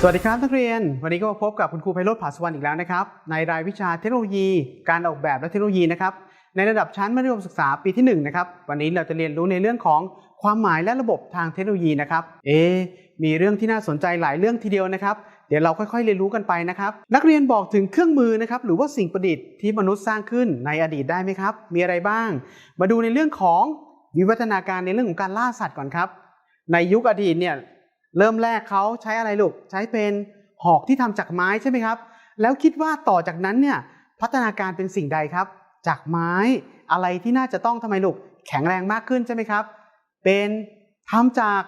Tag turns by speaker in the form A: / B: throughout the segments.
A: สวัสดีครับนักเรียน วันนี้ก็มาพบกับคุณครูไพโรธผาสุวรรณอีกแล้วนะครับ ในรายวิชาเทคโนโลยี การออกแบบและเทคโนโลยีนะครับในระดับชั้นมัธยมศึกษาปีที่1นะครับวันนี้เราจะเรียนรู้ในเรื่องของความหมายและระบบทางเทคโนโลยีนะครับเอมีเรื่องที่น่าสนใจหลายเรื่องทีเดียวนะครับเดี๋ยวเราค่อยๆ เรียนรู้กันไปนะครับ นักเรียนบอกถึงเครื่องมือนะครับหรือว่าสิ่งประดิษฐ์ที่มนุษย์สร้างขึ้นในอดีตได้ไหมครับ มีอะไรบ้าง มาดูในเรื่องของวิวัฒนาการในเรื่องของการล่าสัตว์ก่อนครับ ในยุคอดีตเนี่ย เริ่มแรกเขาใช้อะไรลูก ใช้เป็นหอกที่ทำจากไม้ใช่ไหมครับ แล้วคิดว่าต่อจากนั้นเนี่ยพัฒนาการเป็นสิ่งใดครับ จากไม้อะไรที่น่าจะต้องทำไมลูก แข็งแรงมากขึ้นใช่ไหมครับ เป็นทำจาก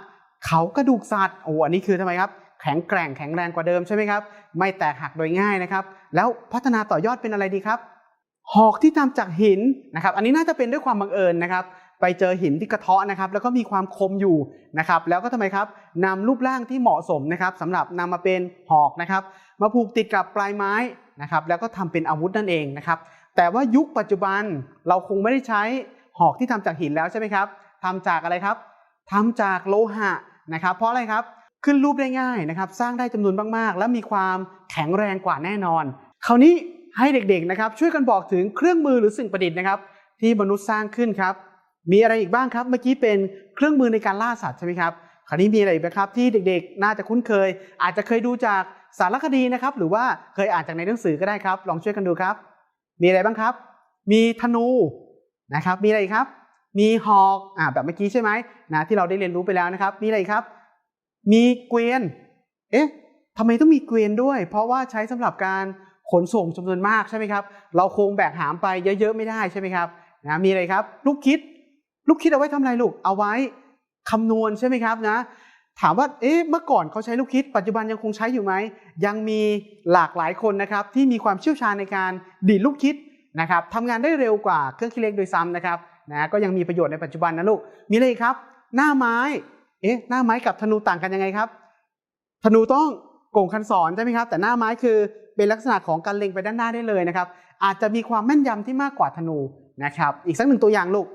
A: เขากระดูกสัตว์โอ้อันนี้คือทำไมครับ แข็งแกร่งแข็งแรงกว่าเดิมใช่ไหมครับ ไม่แตกหักโดยง่ายนะครับ แล้วพัฒนาต่อยอดเป็นอะไรดีครับหอกที่ทำจากหินนะครับ อันนี้น่าจะเป็นด้วยความบังเอิญนะครับ ไปเจอหินที่กระเทาะนะครับแล้วก็มีความคมอยู่นะครับแล้วก็ทำไมครับนำรูปร่างที่เหมาะสมนะครับสำหรับนำมาเป็นหอกนะครับมาผูกติดกับปลายไม้นะครับแล้วก็ทำเป็นอาวุธนั่นเองนะครับแต่ว่ายุคปัจจุบันเราคงไม่ได้ใช้หอกที่ทำจากหินแล้วใช่ไหมครับทำจากอะไรครับทำจากโลหะนะครับ เพราะอะไรครับขึ้นรูปได้ง่ายนะครับ สร้างได้จำนวนมากๆ และมีความแข็งแรงกว่าแน่นอน คราวนี้ให้เด็กๆนะครับช่วยกันบอกถึงเครื่องมือหรือสิ่งประดิษฐ์นะครับ ที่มนุษย์สร้างขึ้นครับ มีอะไรอีกบ้างครับ เมื่อกี้เป็นเครื่องมือในการล่าสัตว์ใช่ไหมครับ คราวนี้มีอะไรอีกไหมครับที่เด็กๆ น่าจะคุ้นเคย อาจจะเคยดูจากสารคดีนะครับ หรือว่าเคยอ่านจากในหนังสือก็ได้ครับ ลองช่วยกันดูครับ มีอะไรบ้างครับ มีธนูนะครับ มีอะไรครับ มีหอกอ่าแบบเมื่อกี้ใช่ไหมนะที่เราได้เรียนรู้ไปแล้วนะครับ มีอะไรครับ มีเกวียน เอ๊ะทำไมต้องมีเกวียนด้วย เพราะว่าใช้สำหรับการขนส่งจำนวนมากใช่ไหมครับ เราคงแบกหามไปเยอะๆไม่ได้ใช่ไหมครับนะมีอะไรครับ ลูกคิด ลูกคิดเอาไว้ทำอะไรลูก เอาไว้คำนวณใช่ไหมครับนะ ถามว่า เอ๊ะ เมื่อก่อนเขาใช้ลูกคิด ปัจจุบันยังคงใช้อยู่ไหม ยังมีหลากหลายคนนะครับที่มีความเชี่ยวชาญในการดีดลูกคิดนะครับทำงานได้เร็วกว่าเครื่องคิดเลขโดยซ้ำนะครับนะก็ยังมีประโยชน์ในปัจจุบันนะลูก มีอะไรครับ หน้าไม้ เอ๊ะ หน้าไม้กับธนูต่างกันยังไงครับ ธนูต้องโก่งคันศรใช่ไหมครับ แต่หน้าไม้คือเป็นลักษณะของการเล็งไปด้านหน้าได้เลยนะครับ อาจจะมีความแม่นยำที่มากกว่าธนูนะครับ อีกสักหนึ่งตัวอย่างลูก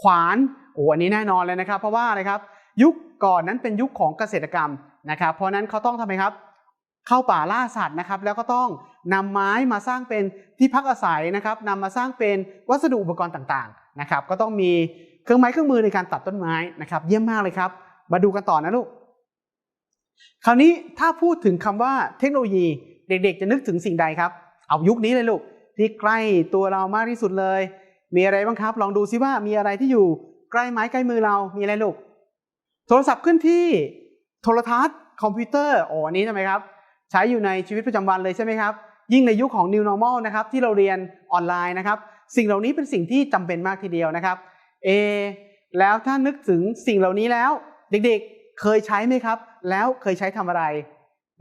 A: ขวานโอ้อันนี้แน่นอนเลยนะครับ เพราะว่าอะไรครับ ยุคก่อนนั้นเป็นยุคของเกษตรกรรมนะครับ เพราะนั้นเขาต้องทำไมครับ เข้าป่าล่าสัตว์นะครับ แล้วก็ต้องนำไม้มาสร้างเป็นที่พักอาศัยนะครับนำมาสร้างเป็นวัสดุอุปกรณ์ต่างๆนะครับ ก็ต้องมีเครื่องไม้เครื่องมือในการตัดต้นไม้นะครับ เยี่ยมมากเลยครับ มาดูกันต่อนะลูก คราวนี้ถ้าพูดถึงคำว่าเทคโนโลยีเด็กๆ จะนึกถึงสิ่งใดครับ เอายุคนี้เลยลูกที่ใกล้ตัวเรามากที่สุดเลย มีอะไรบ้างครับ ลองดูซิว่ามีอะไรที่อยู่ใกล้ไม้ใกล้มือเรา มีอะไรลูก โทรศัพท์เคลื่อนที่โทรทัศน์ คอมพิวเตอร์อ้อันนี้ใช่ไหมครับ ใช้อยู่ในชีวิตประจำวันเลยใช่ไหมครับ ยิ่งในยุคของ New Normal นะครับ ที่เราเรียนออนไลน์นะครับ สิ่งเหล่านี้เป็นสิ่งที่จำเป็นมากทีเดียวนะครับ เอ แล้วถ้านึกถึงสิ่งเหล่านี้แล้ว เด็กๆ เคยใช้ไหมครับ แล้วเคยใช้ทำอะไร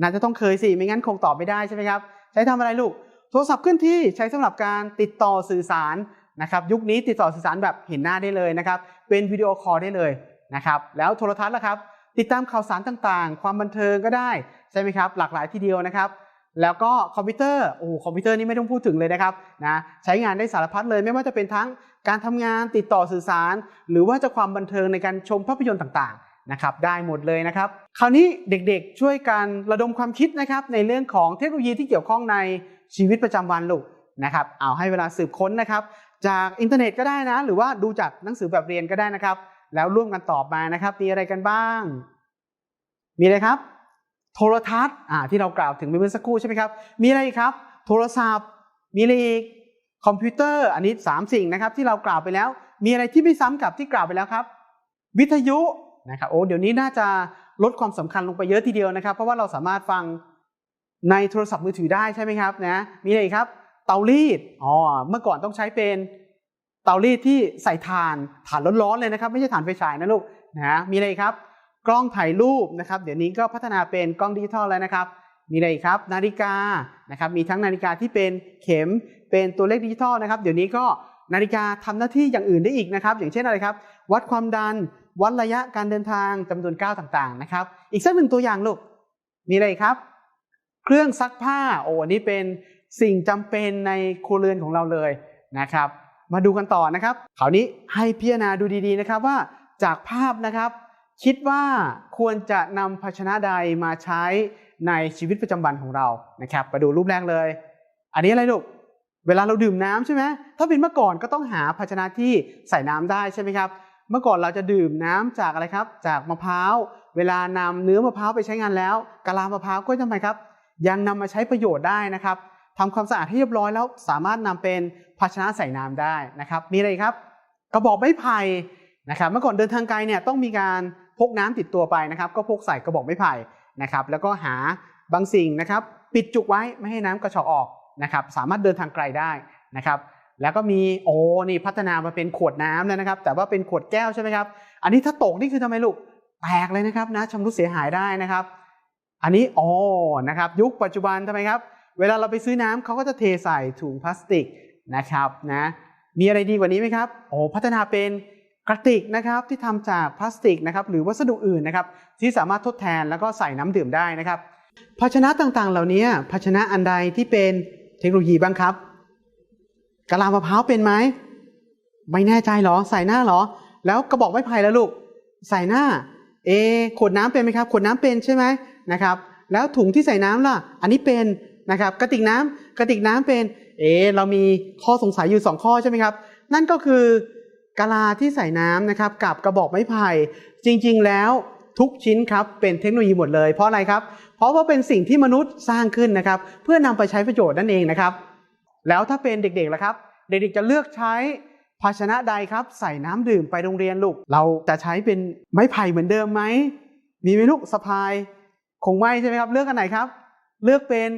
A: น่าจะต้องเคยสิ ไม่งั้นคงตอบไม่ได้ใช่ไหมครับ ใช้ทำอะไรลูก โทรศัพท์เคลื่อนที่ใช้สำหรับการติดต่อสื่อสาร นะครับยุคนี้ติดต่อสื่อสารแบบเห็นหน้าได้เลยนะครับ เป็นวิดีโอคอลได้เลยนะครับ แล้วโทรทัศน์ล่ะครับ ติดตามข่าวสารต่างๆ ความบันเทิงก็ได้ใช่ไหมครับ หลากหลายทีเดียวนะครับ แล้วก็คอมพิวเตอร์โอ้คอมพิวเตอร์นี่ไม่ต้องพูดถึงเลยนะครับนะใช้งานได้สารพัดเลยไม่ว่าจะเป็นทั้งการทำงานติดต่อสื่อสาร หรือว่าจะความบันเทิงในการชมภาพยนตร์ต่างๆนะครับ ได้หมดเลยนะครับ คราวนี้เด็กๆช่วยกันระดมความคิดนะครับในเรื่องของเทคโนโลยีที่เกี่ยวข้องในชีวิตประจำวันลูกนะครับ เอาให้เวลาสืบค้นนะครับ จากอินเทอร์เน็ตก็ได้นะ หรือว่าดูจากหนังสือแบบเรียนก็ได้นะครับ แล้วร่วมกันตอบมานะครับมีอะไรกันบ้าง มีอะไรครับ โทรทัศน์อ่าที่เรากล่าวถึงเมื่อสักครู่ใช่ไหมครับ มีอะไรครับ โทรศัพท์ มีอะไรอีกคอมพิวเตอร์อันนี้3สิ่งนะครับ ที่เรากล่าวไปแล้ว มีอะไรที่ไม่ซ้ำกับที่กล่าวไปแล้วครับ วิทยุนะครับโอ้เดี๋ยวนี้น่าจะลดความสำคัญลงไปเยอะทีเดียวนะครับ เพราะว่าเราสามารถฟังในโทรศัพท์มือถือได้ใช่ไหมครับนะมีอะไรครับ ตารีดอ๋อเมื่อก่อนต้องใช้เป็นเตารีดที่ใส่ถ่านถ่านร้อนๆเลยนะครับ ไม่ใช่ถ่านไฟฉายนะลูกนะมีอะไรครับ กล้องถ่ายรูปนะครับ เดี๋ยวนี้ก็พัฒนาเป็นกล้องดิจิทัลแล้วนะครับ มีอะไรครับ นาฬิกานะครับ มีทั้งนาฬิกาที่เป็นเข็มเป็นตัวเลขดิจิทัลนะครับ เดี๋ยวนี้ก็นาฬิกาทำหน้าที่อย่างอื่นได้อีกนะครับ อย่างเช่นอะไรครับ วัดความดัน วัดระยะการเดินทางจำนวนก้าวต่างๆนะครับ อีกสักหนึ่งตัวอย่างลูกมีอะไรครับ เครื่องซักผ้าโอ้อันนี้เป็น สิ่งจำเป็นในครัวเรือนของเราเลยนะครับ มาดูกันต่อนะครับคราวนี้ให้พิจารณาดูดีๆนะครับว่าจากภาพนะครับ คิดว่าควรจะนำภาชนะใดมาใช้ในชีวิตประจำวันของเรานะครับมาดูรูปแรกเลย อันนี้อะไรลูกเวลาเราดื่มน้ำใช่ไหมถ้าเป็นเมื่อก่อนก็ต้องหาภาชนะที่ใส่น้ำได้ใช่ไหมครับ เมื่อก่อนเราจะดื่มน้ำจากอะไรครับ จากมะพร้าว เวลานำเนื้อมะพร้าวไปใช้งานแล้วกะลามะพร้าวก็ทำไมครับ ยังนำมาใช้ประโยชน์ได้นะครับ ทำความสะอาดให้เรียบร้อยแล้ว สามารถนำเป็นภาชนะใส่น้ำได้นะครับ มีอะไรครับกระบอกไม้ไผ่นะครับ เมื่อก่อนเดินทางไกลเนี่ยต้องมีการพกน้ำติดตัวไปนะครับ ก็พกใส่กระบอกไม้ไผ่นะครับ แล้วก็หาบางสิ่งนะครับ ปิดจุกไว้ไม่ให้น้ำกระชอกออกนะครับ สามารถเดินทางไกลได้นะครับ แล้วก็มีโอ้นี่พัฒนามาเป็นขวดน้ำแล้วนะครับ แต่ว่าเป็นขวดแก้วใช่ไหมครับ อันนี้ถ้าตกนี่คือทำไมลูกแตกเลยนะครับนะชำรุดเสียหายได้นะครับ อันนี้อ๋อนะครับ ยุคปัจจุบันทำไมครับ เวลาเราไปซื้อน้ำเขาก็จะเทใส่ถุงพลาสติกนะครับนะมีอะไรดีกว่านี้ไหมครับโอ้พัฒนาเป็นกระติกนะครับที่ทำจากพลาสติกนะครับหรือวัสดุอื่นนะครับที่สามารถทดแทนแล้วก็ใส่น้ำดื่มได้นะครับ ภาชนะต่างๆ เหล่านี้ภาชนะอันใดที่เป็นเทคโนโลยีบ้างครับกะลามะพร้าวเป็นไหมไม่แน่ใจเหรอใส่หน้าเหรอ แล้วกระบอกไม้ไผ่แล้วลูกใส่หน้าเอขวดน้ำเป็นไหมครับ ขวดน้ำเป็นใช่ไหมนะครับ แล้วถุงที่ใส่น้ำล่ะ อันนี้เป็น นะครับกระติกน้ำกระติกน้ำเป็นเอเรามีข้อสงสัยอยู่ 2 ข้อใช่ไหมครับ นั่นก็คือกะลาที่ใส่น้ำนะครับกับกระบอกไม้ไผ่จริงๆแล้วทุกชิ้นครับเป็นเทคโนโลยีหมดเลยเพราะอะไรครับ เพราะว่าเป็นสิ่งที่มนุษย์สร้างขึ้นนะครับ เพื่อนำไปใช้ประโยชน์นั่นเองนะครับ แล้วถ้าเป็นเด็กๆล่ะครับ เด็กๆจะเลือกใช้ภาชนะใดครับ ใส่น้ำดื่มไปโรงเรียนลูก เราจะใช้เป็นไม้ไผ่เหมือนเดิมไหมมีไหมลูกสะพายคงไม่ใช่ไหมครับ เลือกอันไหนครับ เลือกเป็น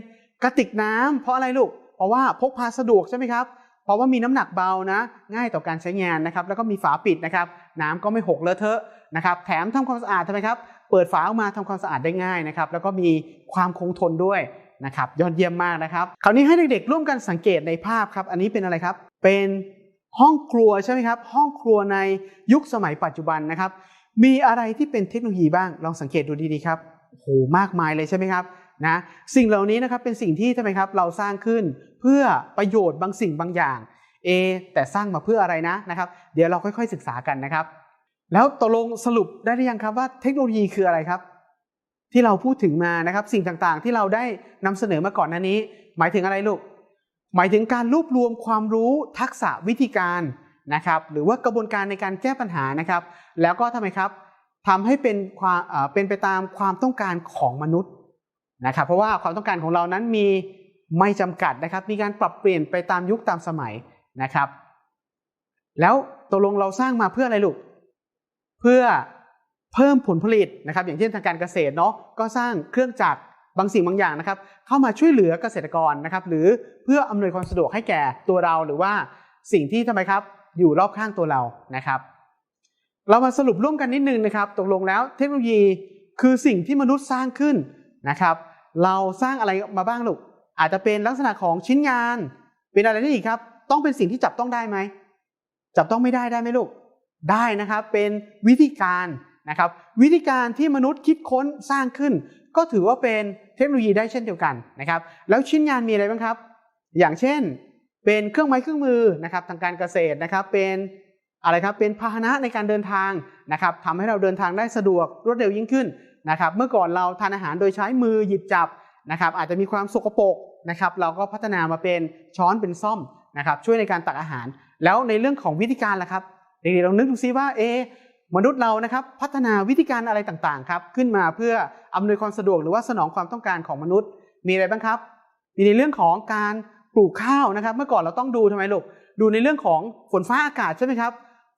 A: กระติกน้ำเพราะอะไรลูก เพราะว่าพกพาสะดวกใช่ไหมครับ เพราะว่ามีน้ำหนักเบานะ ง่ายต่อการใช้งานนะครับ แล้วก็มีฝาปิดนะครับ น้ำก็ไม่หกเลอะเทอะนะครับ แถมทำความสะอาดทำไมครับ เปิดฝาออกมาทำความสะอาดได้ง่ายนะครับ แล้วก็มีความคงทนด้วยนะครับ ยอดเยี่ยมมากนะครับ คราวนี้ให้เด็กๆ ร่วมกันสังเกตในภาพครับ อันนี้เป็นอะไรครับ เป็นห้องครัวใช่ไหมครับ ห้องครัวในยุคสมัยปัจจุบันนะครับ มีอะไรที่เป็นเทคโนโลยีบ้าง ลองสังเกตดูดีๆครับโหมากมายเลยใช่ไหมครับ นะสิ่งเหล่านี้นะครับเป็นสิ่งที่ทำไมครับเราสร้างขึ้นเพื่อประโยชน์บางสิ่งบางอย่างเอแต่สร้างมาเพื่ออะไรนะนะครับ เดี๋ยวเราค่อยๆศึกษากันนะครับ แล้วตกลงสรุปได้หรือยังครับว่าเทคโนโลยีคืออะไรครับ ที่เราพูดถึงมานะครับสิ่งต่างๆ ที่เราได้นำเสนอมาก่อนหน้านี้ หมายถึงอะไรลูกหมายถึงการรวบรวมความรู้ทักษะวิธีการนะครับ หรือว่ากระบวนการในการแก้ปัญหานะครับ แล้วก็ทำไมครับทำให้เป็นความเป็นไปตามความต้องการของมนุษย์ นะครับเพราะว่าความต้องการของเรานั้นมีไม่จำกัดนะครับ มีการปรับเปลี่ยนไปตามยุคตามสมัยนะครับ แล้วตกลงเราสร้างมาเพื่ออะไรลูกเพื่อเพิ่มผลผลิตนะครับ อย่างเช่นทางการเกษตรเนาะก็สร้างเครื่องจักรบางสิ่งบางอย่างนะครับ เข้ามาช่วยเหลือเกษตรกรนะครับ หรือเพื่ออำนวยความสะดวกให้แก่ตัวเราหรือว่าสิ่งที่ทำไมครับ อยู่รอบข้างตัวเรานะครับ เรามาสรุปร่วมกันนิดนึงนะครับ ตกลงแล้วเทคโนโลยีคือสิ่งที่มนุษย์สร้างขึ้นนะครับ เราสร้างอะไรมาบ้างลูก อาจจะเป็นลักษณะของชิ้นงาน เป็นอะไรได้อีกครับ ต้องเป็นสิ่งที่จับต้องได้ไหม จับต้องไม่ได้ได้ไหมลูก ได้นะครับ เป็นวิธีการนะครับ วิธีการที่มนุษย์คิดค้นสร้างขึ้น ก็ถือว่าเป็นเทคโนโลยีได้เช่นเดียวกันนะครับ แล้วชิ้นงานมีอะไรบ้างครับ อย่างเช่น เป็นเครื่องไม้เครื่องมือนะครับทางการเกษตรนะครับ เป็นอะไรครับ เป็นพาหนะในการเดินทางนะครับทำให้เราเดินทางได้สะดวกรวดเร็วยิ่งขึ้น นะครับเมื่อก่อนเราทานอาหารโดยใช้มือหยิบจับนะครับอาจจะมีความสกปรกนะครับเราก็พัฒนามาเป็นช้อนเป็นซ่อมนะครับช่วยในการตักอาหาร แล้วในเรื่องของวิธีการล่ะครับเด็กๆลองนึกดูซิว่าเอมนุษย์เรานะครับพัฒนาวิธีการอะไรต่างๆครับขึ้นมาเพื่ออำนวยความสะดวกหรือว่าสนองความต้องการของมนุษย์ มีอะไรบ้างครับ มีในเรื่องของการปลูกข้าวนะครับ เมื่อก่อนเราต้องดูทำไมลูกดูในเรื่องของฝนฟ้าอากาศใช่ไหมครับ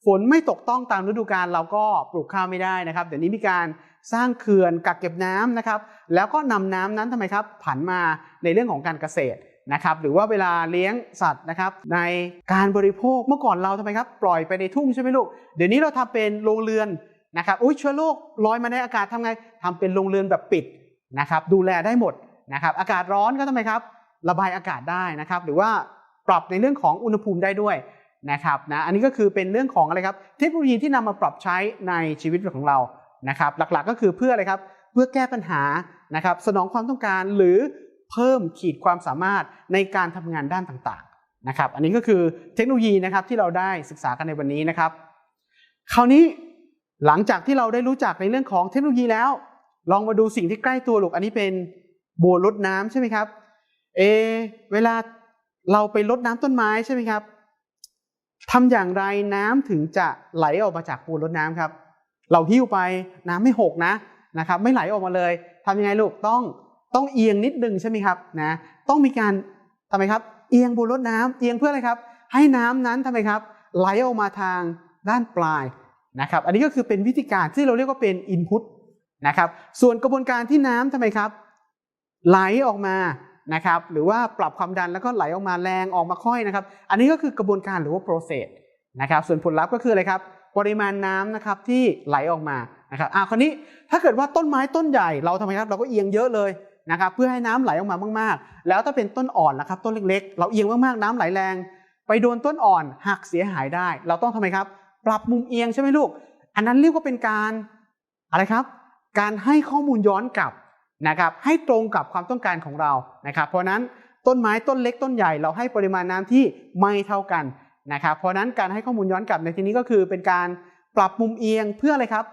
A: ฝนไม่ตกต้องตามฤดูกาลเราก็ปลูกข้าวไม่ได้นะครับเดี๋ยวนี้มีการ สร้างเขื่อนกักเก็บน้ำนะครับ แล้วก็นำน้ำนั้นทำไมครับผันมาในเรื่องของการเกษตรนะครับหรือว่าเวลาเลี้ยงสัตว์นะครับในการบริโภคเมื่อก่อนเราทำไมครับปล่อยไปในทุ่งใช่ไหมลูกเดี๋ยวนี้เราทำเป็นโรงเรือนนะครับอุ้ยเชื้อโรคลอยมาในอากาศทำไงทำเป็นโรงเรือนแบบปิดนะครับดูแลได้หมดนะครับอากาศร้อนก็ทำไมครับระบายอากาศได้นะครับหรือว่าปรับในเรื่องของอุณหภูมิได้ด้วยนะครับนะอันนี้ก็คือเป็นเรื่องของอะไรครับเทคโนโลยีที่นำมาปรับใช้ในชีวิตของเรา นะครับหลักๆก็คือเพื่ออะไรครับเพื่อแก้ปัญหานะครับสนองความต้องการหรือเพิ่มขีดความสามารถในการทำงานด้านต่างๆนะครับอันนี้ก็คือเทคโนโลยีนะครับที่เราได้ศึกษากันในวันนี้นะครับ คราวนี้หลังจากที่เราได้รู้จักในเรื่องของเทคโนโลยีแล้ว ลองมาดูสิ่งที่ใกล้ตัวลูกอันนี้เป็นบัวรดน้ำใช่ไหมครับเอเวลาเราไปรดน้ำต้นไม้ใช่ไหมครับทำอย่างไรน้ำถึงจะไหลออกมาจากบัวรดน้ำครับ เราหิ้วไปน้ำไม่หกนะนะครับไม่ไหลออกมาเลยทำยังไงลูกต้องต้องเอียงนิดนึงใช่ไหมครับนะต้องมีการทำไมครับ เอียงบัวรดน้ำเอียงเพื่ออะไรครับ ให้น้ำนั้นทำไมครับ ไหลออกมาทางด้านปลายนะครับ อันนี้ก็คือเป็นวิธีการที่เราเรียกว่าเป็น input นะครับ ส่วนกระบวนการที่น้ำทำไมครับ ไหลออกมานะครับ หรือว่าปรับความดันแล้วก็ไหลออกมาแรงออกมาค่อยนะครับ อันนี้ก็คือกระบวนการหรือว่า process นะครับ ส่วนผลลัพธ์ก็คืออะไรครับ ปริมาณน้ำนะครับที่ไหลออกมานะครับอ่าคราวนี้ถ้าเกิดว่าต้นไม้ต้นใหญ่เราทำไมครับเราก็เอียงเยอะเลยนะครับเพื่อให้น้ำไหลออกมามากๆ แล้วถ้าเป็นต้นอ่อนนะครับต้นเล็กๆ เราเอียงมากๆน้ำไหลแรง ไปโดนต้นอ่อนหักเสียหายได้ เราต้องทำไมครับ ปรับมุมเอียงใช่ไหมลูก อันนั้นเรียกว่าเป็นการอะไรครับ การให้ข้อมูลย้อนกลับนะครับให้ตรงกับความต้องการของเรานะครับเพราะนั้นต้นไม้ต้นเล็กต้นใหญ่เราให้ปริมาณน้ำที่ไม่เท่ากัน นะครับเพราะนั้นการให้ข้อมูลย้อนกลับในที่นี้ก็คือเป็นการปรับมุมเอียงเพื่ออะไรครับ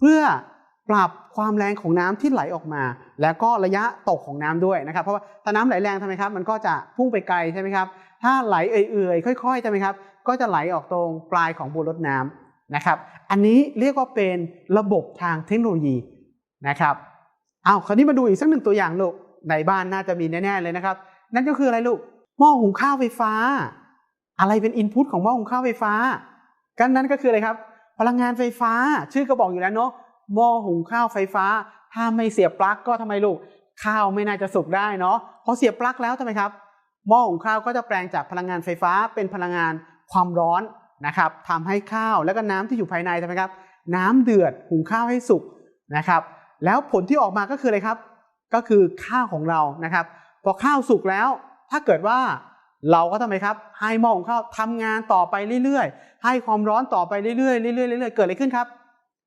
A: เพื่อปรับความแรงของน้ำที่ไหลออกมา แล้วก็ระยะตกของน้ำด้วยนะครับ เพราะว่าถ้าน้ำไหลแรงทำไมครับ มันก็จะพุ่งไปไกลใช่ไหมครับ ถ้าไหลเอื่อยๆ ค่อยๆใช่ไหมครับ ก็จะไหลออกตรงปลายของบัวรดน้ำนะครับ อันนี้เรียกว่าเป็นระบบทางเทคโนโลยีนะครับเอาคราวนี้มาดูอีกสักหนึ่งตัวอย่างลูกในบ้านน่าจะมีแน่ๆเลยนะครับ นั่นก็คืออะไรลูกหม้อหุงข้าวไฟฟ้า อะไรเป็นอินพุตของหม้อหุงข้าวไฟฟ้ากันนั้นก็คืออะไรครับ พลังงานไฟฟ้าชื่อก็บอกอยู่แล้วเนาะหม้อหุงข้าวไฟฟ้า ถ้าไม่เสียบปลั๊กก็ทำไมลูกข้าวไม่น่าจะสุกได้เนาะพอเสียบปลั๊กแล้วทำไมครับหม้อหุงข้าวก็จะแปลงจากพลังงานไฟฟ้าเป็นพลังงานความร้อนนะครับทำให้ข้าวแล้วก็น้ำที่อยู่ภายในทำไมครับ น้ำเดือดหุงข้าวให้สุกนะครับ แล้วผลที่ออกมาก็คืออะไรครับ ก็คือข้าวของเรานะครับ พอข้าวสุกแล้ว ถ้าเกิดว่า เราก็ทำไมครับ ให้หม้อหุงข้าวทำงานต่อไปเรื่อยๆ ให้ความร้อนต่อไปเรื่อยๆเรื่อยๆเรื่อยๆเกิดอะไรขึ้นครับ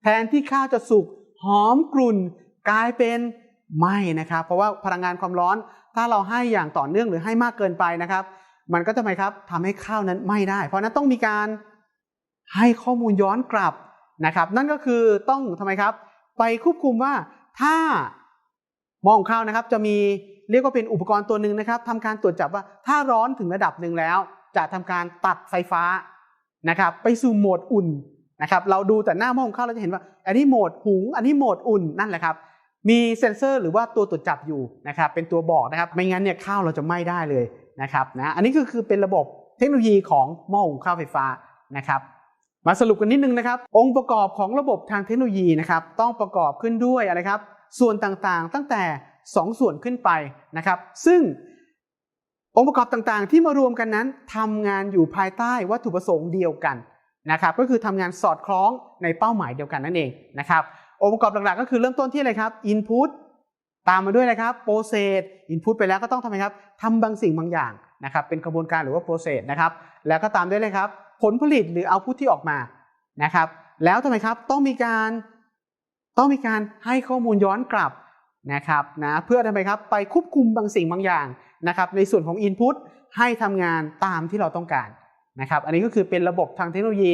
A: แทนที่ข้าวจะสุกหอมกลุ่น กลายเป็นไหมนะครับ เพราะว่าพลังงานความร้อน ถ้าเราให้อย่างต่อเนื่องหรือให้มากเกินไปนะครับ มันก็จะทำไมครับทำให้ข้าวนั้นไหม้ได้ เพราะนั้นต้องมีการให้ข้อมูลย้อนกลับนะครับ นั่นก็คือต้องทำไมครับ ไปควบคุมว่าถ้าหม้อหุงข้าวนะครับจะมี เรียกว่าเป็นอุปกรณ์ตัวหนึ่งนะครับทำการตรวจจับว่าถ้าร้อนถึงระดับหนึ่งแล้ว จะทำการตัดไฟฟ้านะครับไปสู่โหมดอุ่นนะครับเราดูแต่หน้าหม้อหุงข้าวเราจะเห็นว่า อันนี้โหมดหุงอันนี้โหมดอุ่นนั่นแหละครับมีเซ็นเซอร์หรือว่าตัวตรวจจับอยู่นะครับเป็นตัวบอกนะครับไม่งั้นเนี่ยข้าวเราจะไหม้ได้เลยนะครับนะอันนี้ก็คือเป็นระบบเทคโนโลยีของหม้อหุงข้าวไฟฟ้านะครับมาสรุปกันนิดนึงนะครับ องค์ประกอบของระบบทางเทคโนโลยีนะครับต้องประกอบขึ้นด้วยอะไรครับส่วนต่างๆ ตั้งแต่ 2 ส่วนขึ้นไปนะครับ ซึ่งองค์ประกอบต่างๆ ที่มารวมกันนั้นทำงานอยู่ภายใต้วัตถุประสงค์เดียวกันนะครับ ก็คือทำงานสอดคล้องในเป้าหมายเดียวกันนั่นเองนะครับ องค์ประกอบหลักๆ ก็คือเริ่มต้นที่อะไรครับ input ตามมาด้วยนะครับ process input ไปแล้วก็ต้องทำไมครับทำบางสิ่งบางอย่างนะครับ เป็นกระบวนการหรือว่า process นะครับ แล้วก็ตามด้วยเลยครับ ผลผลิตหรือ output ที่ออกมานะครับ แล้วทำไมครับต้องมีการต้องมีการให้ข้อมูลย้อนกลับ นะครับนะเพื่อทำไมครับไปควบคุมบางสิ่งบางอย่างนะครับในส่วนของ input ให้ทำงานตามที่เราต้องการนะครับอันนี้ก็คือเป็นระบบทางเทคโนโลยี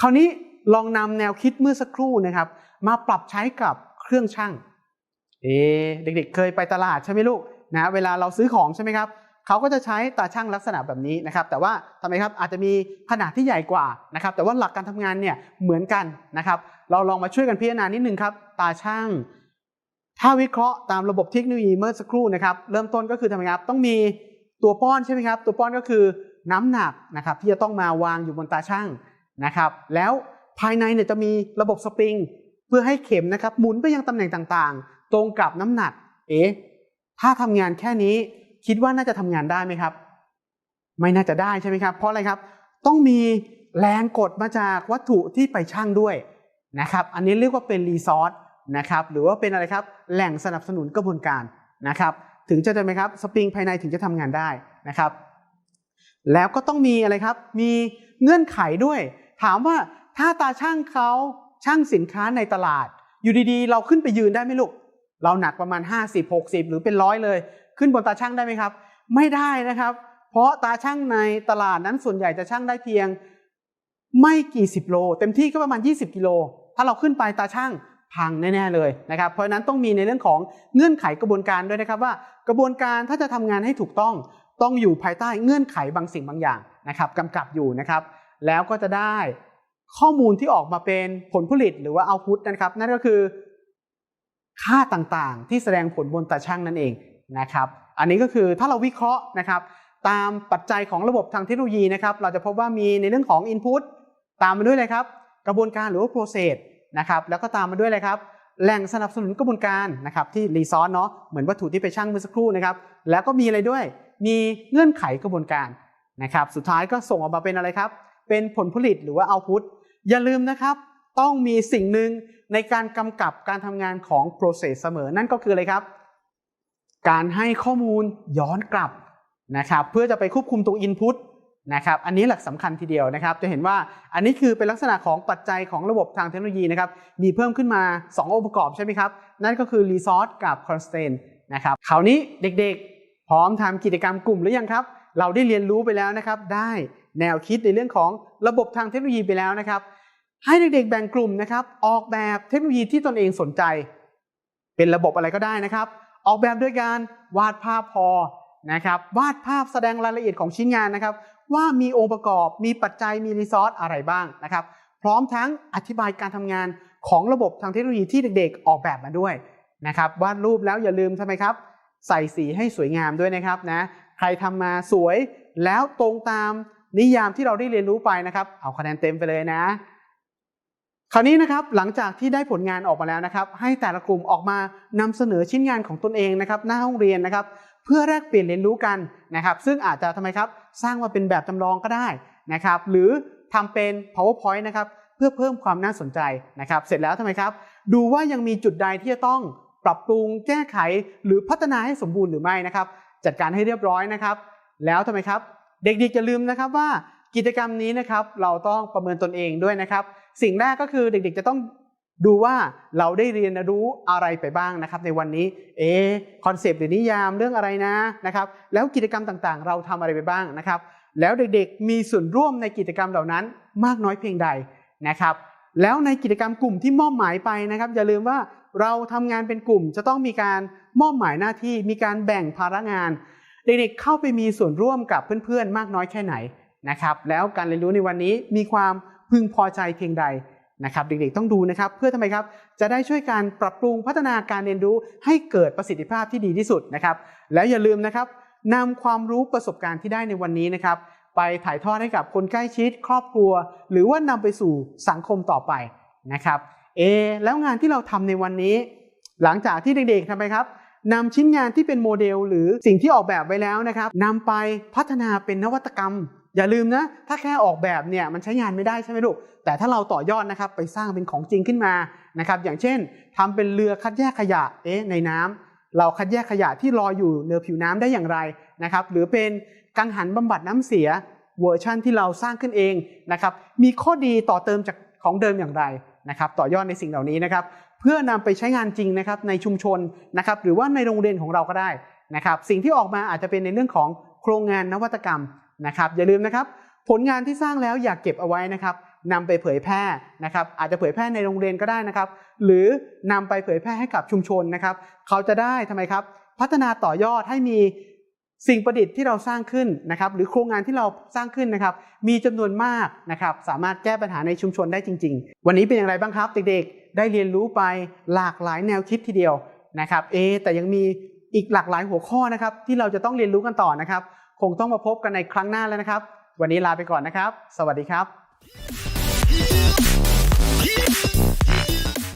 A: คราวนี้ลองนำแนวคิดเมื่อสักครู่นะครับ มาปรับใช้กับเครื่องช่างเอเด็กๆ เคยไปตลาดใช่ไหมลูกนะเวลาเราซื้อของใช่ไหมครับเขาก็จะใช้ตาช่างลักษณะแบบนี้นะครับ แต่ว่าทำไมครับอาจจะมีขนาดที่ใหญ่กว่านะครับ แต่ว่าหลักการทำงานเนี่ยเหมือนกันนะครับ เราลองมาช่วยกันพิจารณานิดนึงครับ ตาช่าง ถ้าวิเคราะห์ตามระบบเทคโนโลยีเมื่อสักครู่นะครับ เริ่มต้นก็คือทำไมครับ ต้องมีตัวป้อนใช่ไหมครับ ตัวป้อนก็คือน้ำหนักนะครับ ที่จะต้องมาวางอยู่บนตาช่างนะครับ แล้วภายในเนี่ยจะมีระบบสปริง เพื่อให้เข็มนะครับ หมุนไปยังตำแหน่งต่างๆ ตรงกับน้ำหนัก เอ๊ะถ้าทำงานแค่นี้คิดว่าน่าจะทำงานได้ไหมครับ ไม่น่าจะได้ใช่ไหมครับ เพราะอะไรครับ ต้องมีแรงกดมาจากวัตถุที่ไปช่างด้วยนะครับ อันนี้เรียกว่าเป็นรีซอส นะครับหรือว่าเป็นอะไรครับแหล่งสนับสนุนกระบวนการนะครับถึงจะได้ไหมครับสปริงภายในถึงจะทำงานได้นะครับแล้วก็ต้องมีอะไรครับมีเงื่อนไขด้วย ถามว่าถ้าตาช่างเขาช่างสินค้าในตลาด อยู่ดีๆ เราขึ้นไปยืนได้ไหมลูก เราหนักประมาณ 50 60 หรือเป็นร้อยเลย ขึ้นบนตาช่างได้ไหมครับ ไม่ได้นะครับ เพราะตาช่างในตลาดนั้นส่วนใหญ่จะช่างได้เพียง ไม่กี่สิบโล เต็มที่ก็ประมาณ 20 กิโล ถ้าเราขึ้นไปตาช่าง พังแน่ๆเลยนะครับเพราะฉะนั้นต้องมีในเรื่องของเงื่อนไขกระบวนการด้วยนะครับว่ากระบวนการถ้าจะทำงานให้ถูกต้องต้องอยู่ภายใต้เงื่อนไขบางสิ่งบางอย่างนะครับกำกับอยู่นะครับแล้วก็จะได้ข้อมูลที่ออกมาเป็นผลผลิตหรือว่าเอาพุตนะครับ นั่นก็คือค่าต่างๆ ที่แสดงผลบนตาช่างนั่นเองนะครับ อันนี้ก็คือถ้าเราวิเคราะห์นะครับ ตามปัจจัยของระบบทางเทคโนโลยีนะครับ เราจะพบว่ามีในเรื่องของ Input ตามมาด้วยเลยครับ กระบวนการหรือว่า process นะครับแล้วก็ตามมาด้วยเลยครับแหล่งสนับสนุนกระบวนการนะครับที่รีซอสเนาะเหมือนวัตถุที่ไปชั่งเมื่อสักครู่นะครับแล้วก็มีอะไรด้วย มีเงื่อนไขกระบวนการนะครับสุดท้ายก็ส่งออกมาเป็นอะไรครับ เป็นผลผลิตหรือว่า output อย่าลืมนะครับ ต้องมีสิ่งหนึ่งในการกำกับการทำงานของ process เสมอ นั่นก็คืออะไรครับ การให้ข้อมูลย้อนกลับนะครับเพื่อจะไปควบคุมตัว input นะครับอันนี้หลักสำคัญทีเดียวนะครับ จะเห็นว่าอันนี้คือเป็นลักษณะของปัจจัยของระบบทางเทคโนโลยีนะครับมีเพิ่มขึ้นมา 2 องค์ประกอบใช่ไหมครับ นั่นก็คือ resource กับ constraint นะครับคราวนี้เด็กๆ พร้อมทำกิจกรรมกลุ่มหรือยังครับ เราได้เรียนรู้ไปแล้วนะครับ ได้แนวคิดในเรื่องของระบบทางเทคโนโลยีไปแล้วนะครับ ให้เด็กๆแบ่งกลุ่มนะครับ ออกแบบเทคโนโลยีที่ตนเองสนใจ เป็นระบบอะไรก็ได้นะครับ ออกแบบด้วยการวาดภาพพอนะครับวาดภาพแสดงรายละเอียดของชิ้นงานนะครับ ว่ามีองค์ประกอบ มีปัจจัย มีรีซอสอะไรบ้างนะครับ พร้อมทั้งอธิบายการทำงานของระบบทางเทคโนโลยีที่เด็กๆ ออกแบบมาด้วยนะครับวาดรูปแล้วอย่าลืมทำไมครับ ใส่สีให้สวยงามด้วยนะครับนะใครทำมาสวยแล้วตรงตามนิยามที่เราได้เรียนรู้ไปนะครับ เอาคะแนนเต็มไปเลยนะ คราวนี้นะครับหลังจากที่ได้ผลงานออกมาแล้วนะครับ ให้แต่ละกลุ่มออกมานำเสนอชิ้นงานของตนเองนะครับ หน้าห้องเรียนนะครับ พื่อแลกเปลี่ยนเรียนรู้กันนะครับ ซึ่งอาจจะทำไมครับสร้างมาเป็นแบบจำลองก็ได้นะครับ หรือทำเป็น powerpoint นะครับเพื่อเพิ่มความน่าสนใจนะครับ เสร็จแล้วทำไมครับ ดูว่ายังมีจุดใดที่จะต้องปรับปรุงแก้ไขหรือพัฒนาให้สมบูรณ์หรือไม่นะครับ จัดการให้เรียบร้อยนะครับ แล้วทำไมครับ เด็กๆอย่าลืมนะครับว่ากิจกรรมนี้นะครับเราต้องประเมินตนเองด้วยนะครับ สิ่งแรกก็คือเด็กๆจะต้อง ดูว่าเราได้เรียนรู้อะไรไปบ้างนะครับ ในวันนี้ เอคอนเซปต์หรือนิยามเรื่องอะไรนะนะครับ แล้วกิจกรรมต่างๆ เราทำอะไรไปบ้างนะครับ แล้วเด็กๆมีส่วนร่วมในกิจกรรมเหล่านั้น มากน้อยเพียงใดนะครับ แล้วในกิจกรรมกลุ่มที่มอบหมายไปนะครับ อย่าลืมว่าเราทำงานเป็นกลุ่ม จะต้องมีการมอบหมายหน้าที่ มีการแบ่งภาระงาน เด็กๆเข้าไปมีส่วนร่วมกับเพื่อนๆ มากน้อยแค่ไหนนะครับ แล้วการเรียนรู้ในวันนี้มีความพึงพอใจเพียงใด นะครับเด็กๆต้องดูนะครับเพื่อทำไมครับจะได้ช่วยการปรับปรุงพัฒนาการเรียนรู้ให้เกิดประสิทธิภาพที่ดีที่สุดนะครับแล้วอย่าลืมนะครับนำความรู้ประสบการณ์ที่ได้ในวันนี้นะครับไปถ่ายทอดให้กับคนใกล้ชิดครอบครัว หรือว่านำไปสู่สังคมต่อไปนะครับเอแล้วงานที่เราทำในวันนี้ หลังจากที่เด็กๆทำไปครับนำชิ้นงานที่เป็นโมเดล หรือสิ่งที่ออกแบบไว้แล้วนะครับนำไปพัฒนาเป็นนวัตกรรม อย่าลืมนะ ถ้าแค่ออกแบบเนี่ยมันใช้งานไม่ได้ใช่ไหมลูก แต่ถ้าเราต่อยอดนะครับไปสร้างเป็นของจริงขึ้นมานะครับ อย่างเช่นทำเป็นเรือคัดแยกขยะเอ๊ะในน้ำเราคัดแยกขยะที่ลอยอยู่เหนือผิวน้ำได้อย่างไรนะครับ หรือเป็นกังหันบำบัดน้ำเสียเวอร์ชันที่เราสร้างขึ้นเองนะครับ มีข้อดีต่อเติมจากของเดิมอย่างไรนะครับ ต่อยอดในสิ่งเหล่านี้นะครับ เพื่อนำไปใช้งานจริงนะครับในชุมชนนะครับ หรือว่าในโรงเรียนของเราก็ได้นะครับ สิ่งที่ออกมาอาจจะเป็นในเรื่องของโครงงานนวัตกรรม นะครับอย่าลืมนะครับผลงานที่สร้างแล้วอยากเก็บเอาไว้นะครับนำไปเผยแพร่นะครับอาจจะเผยแพร่ในโรงเรียนก็ได้นะครับ หรือนำไปเผยแพร่ให้กับชุมชนนะครับ เขาจะได้ทำไมครับ พัฒนาต่อยอดให้มีสิ่งประดิษฐ์ที่เราสร้างขึ้นนะครับหรือโครงงานที่เราสร้างขึ้นนะครับ มีจำนวนมากนะครับ สามารถแก้ปัญหาในชุมชนได้จริง ๆ วันนี้เป็นอย่างไรบ้างครับเด็กๆ ได้เรียนรู้ไปหลากหลายแนวคิดทีเดียวนะครับเอแต่ยังมีอีกหลากหลายหัวข้อนะครับที่เราจะต้องเรียนรู้กันต่อนะครับ คงต้องมาพบกันในครั้งหน้าแล้วนะครับ วันนี้ลาไปก่อนนะครับ สวัสดีครับ